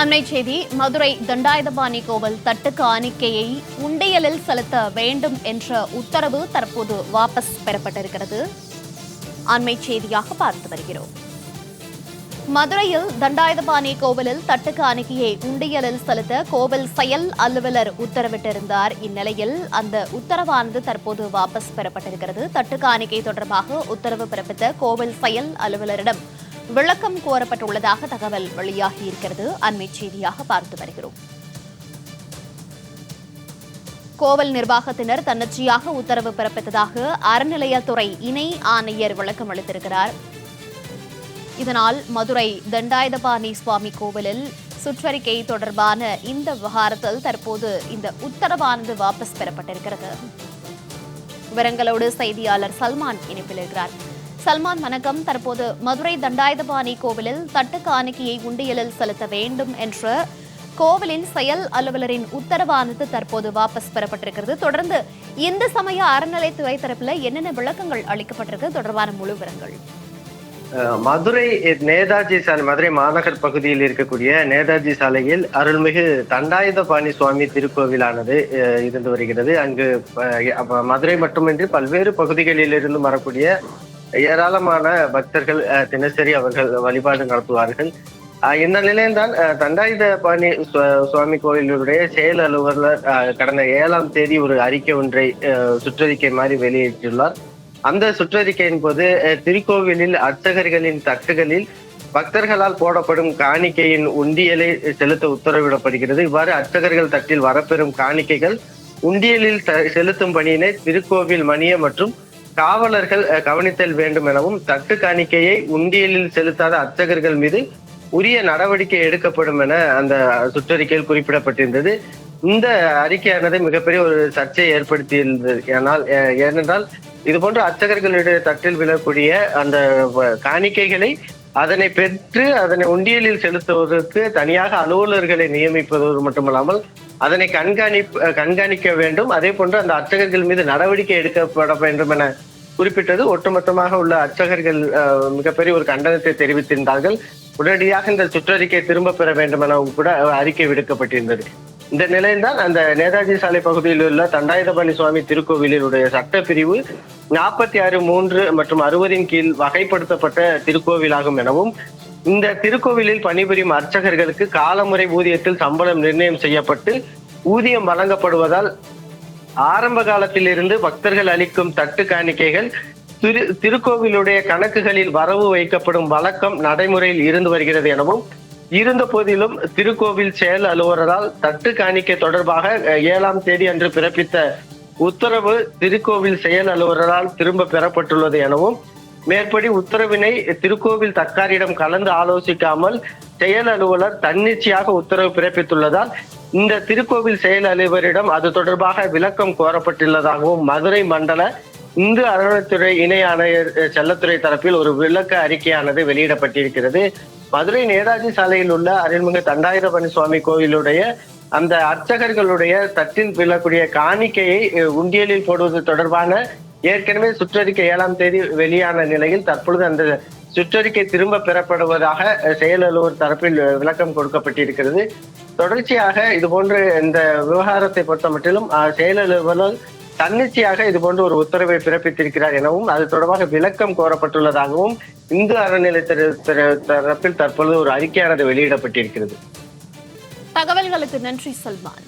அன்னை செய்தி மதுரை தண்டாயுதபாணி கோவில் தட்டு காணிக்கையை உண்டியலில் செலுத்த வேண்டும் என்ற உத்தரவு தற்போது வாபஸ் பெறப்பட்டிருக்கிறது. அண்மை செய்தியாக பார்த்து வருகிறோம். மதுரையில் தண்டாயுதபாணி கோவிலில் தட்டு காணிக்கையை உண்டியலில் செலுத்த கோவில் செயல் அலுவலர் உத்தரவிட்டிருந்தார். இந்நிலையில் அந்த உத்தரவானது தற்போது வாபஸ் பெறப்பட்டிருக்கிறது. தட்டு காணிக்கை தொடர்பாக உத்தரவு பிறப்பித்த கோவில் செயல் அலுவலரிடம் விளக்கம் கோரப்பட்டுள்ளதாக தகவல் வெளியாகி இருக்கிறது. அண்மை செய்தியாக பார்த்து வருகிறோம். கோவில் நிர்வாகத்தினர் தன்னிச்சையாக உத்தரவு பிறப்பித்ததாக அறநிலையத்துறை இணை ஆணையர் விளக்கம் அளித்திருக்கிறார். இதனால் மதுரை தண்டாயுதபாணி சுவாமி கோவிலில் சுற்றறிக்கை தொடர்பான இந்த விவகாரத்தில் தற்போது இந்த உத்தரவானது வாபஸ் பெறப்பட்டிருக்கிறது. விவரங்களோடு செய்தியாளர் சல்மான் இணைப்பில் இருக்கிறார். சல்மான் வணக்கம். தற்போது மதுரை தண்டாயுதபாணி கோவிலில் தட்டு காணிக்கையை உண்டியலில் செலுத்த வேண்டும் என்ற கோவிலின் செயல் அலுவலரின் உத்தரவானது தற்போது வாபஸ் பெறப்பட்டிருக்கிறது. தொடர்ந்து இந்த சமய அறநிலைத்துறை தரப்புல என்னென்ன விளக்கங்கள் அளிக்கப்பட்டிருக்கு? தொடர்பான முழு விவரங்கள். மதுரை நேதாஜி சாலை மதுரை மாநகர் பகுதியில் இருக்கக்கூடிய நேதாஜி சாலையில் அருள்மிகு தண்டாயுதபாணி சுவாமி திருக்கோவிலானது அஹ், இருந்து வருகிறது. அங்கு மதுரை மட்டுமின்றி பல்வேறு பகுதிகளில் இருந்து வரக்கூடிய ஏராளமான பக்தர்கள் தினசரி அவர்கள் வழிபாடு நடத்துவார்கள். இந்த நிலையில்தான் அஹ், தண்டாயுதபாணி சுவாமி கோவிலுடைய செயல் அலுவலர் கடந்த ஏழாம் தேதி ஒரு அறிக்கை ஒன்றை சுற்றறிக்கை மாதிரி வெளியிட்டுள்ளார். அந்த சுற்றறிக்கையின் போது திருக்கோவிலில் அர்ச்சகர்களின் தட்டுகளில் பக்தர்களால் போடப்படும் காணிக்கையின் உண்டியலை செலுத்த உத்தரவிடப்படுகிறது. இவ்வாறு அர்ச்சகர்கள் தட்டில் வரப்பெறும் காணிக்கைகள் உண்டியலில் த- செலுத்தும் பணியினை திருக்கோவில் மணிய மற்றும் காவலர்கள் கவனித்தல் வேண்டும் எனவும் தட்டு காணிக்கையை உண்டியலில் செலுத்தாத அர்ச்சகர்கள் மீது உரிய நடவடிக்கை எடுக்கப்படும் என அந்த சுற்றறிக்கையில் குறிப்பிடப்பட்டிருந்தது. இந்த அறிக்கையானது மிகப்பெரிய ஒரு சர்ச்சையை ஏற்படுத்தியிருந்தது. ஆனால் ஏனென்றால் இது போன்ற அர்ச்சகர்களுடைய தட்டில் விழக்கூடிய அந்த காணிக்கைகளை அதனை பெற்று அதனை உண்டியலில் செலுத்துவதற்கு தனியாக அலுவலர்களை நியமிப்பதோடு மட்டுமல்லாமல் அதனை கண்காணிப்பு கண்காணிக்க வேண்டும். அதே போன்று அந்த அர்ச்சகர்கள் மீது நடவடிக்கை எடுக்கப்பட வேண்டும் என குறிப்பிட்டது. ஒட்டுமொத்தமாக உள்ள அர்ச்சகர்கள் மிகப்பெரிய ஒரு கண்டனத்தை தெரிவித்திருந்தார்கள். உடனடியாக இந்த சுற்றறிக்கை திரும்ப பெற வேண்டும் எனவும் கூட அறிக்கை விடுக்கப்பட்டிருந்தது. இந்த நிலையில்தான் அந்த நேதாஜி சாலை பகுதியில் உள்ள தண்டாயுதபாணி சுவாமி திருக்கோவிலினுடைய சட்டப்பிரிவு நாற்பத்தி ஆறு மூன்று மற்றும் அறுபதின் கீழ் வகைப்படுத்தப்பட்ட திருக்கோவிலாகும் எனவும் இந்த திருக்கோவிலில் பணிபுரியும் அர்ச்சகர்களுக்கு காலமுறை ஊதியத்தில் சம்பளம் நிர்ணயம் செய்யப்பட்டு ஊதியம் வழங்கப்படுவதால் ஆரம்ப காலத்திலிருந்து பக்தர்கள் அளிக்கும் தட்டு காணிக்கைகள் திரு திருக்கோவிலுடைய கணக்குகளில் வரவு வைக்கப்படும் வழக்கம் நடைமுறையில் இருந்து வருகிறது எனவும் இருந்த போதிலும் திருக்கோவில் செயல் அலுவலரால் தட்டு காணிக்கை தொடர்பாக ஏழாம் தேதி அன்று பிறப்பித்த உத்தரவு திருக்கோவில் செயல் அலுவலரால் திரும்ப பெறப்பட்டுள்ளது எனவும் மேற்படி உத்தரவினை திருக்கோவில் தக்காரிடம் கலந்து ஆலோசிக்காமல் செயல் அலுவலர் தன்னிச்சையாக உத்தரவு பிறப்பித்துள்ளதால் இந்த திருக்கோவில் செயல் அலுவலரிடம் அது தொடர்பாக விளக்கம் கோரப்பட்டுள்ளதாகவும் மதுரை மண்டல இந்து அறநிலைத்துறை இணை ஆணையர் செல்லத்துறை தரப்பில் ஒரு விளக்க அறிக்கையானது வெளியிடப்பட்டிருக்கிறது. மதுரை நேதாஜி சாலையில் உள்ள அருள்மிகு தண்டாயுதபணி சுவாமி கோவிலுடைய அந்த அர்ச்சகர்களுடைய தட்டில் விழக்கூடிய காணிக்கையை உண்டியலில் போடுவது தொடர்பான ஏற்கனவே சுற்றறிக்கை ஏழாம் தேதி வெளியான நிலையில் தற்பொழுது அந்த சுற்றறிக்கை திரும்ப பெறப்படுவதாக செயலலுவர் தரப்பில் விளக்கம் கொடுக்கப்பட்டிருக்கிறது. தொடர்ச்சியாக இது போன்ற இந்த விவகாரத்தை பொறுத்த மட்டிலும் தன்னிச்சையாக இது போன்ற ஒரு உத்தரவை பிறப்பித்திருக்கிறார் எனவும் அது தொடர்பாக விளக்கம் கோரப்பட்டுள்ளதாகவும் இந்து அறநிலையத்துறை தரப்பில் தற்பொழுது ஒரு அறிக்கையானது வெளியிடப்பட்டிருக்கிறது. தகவல்களுக்கு நன்றி சல்மான்.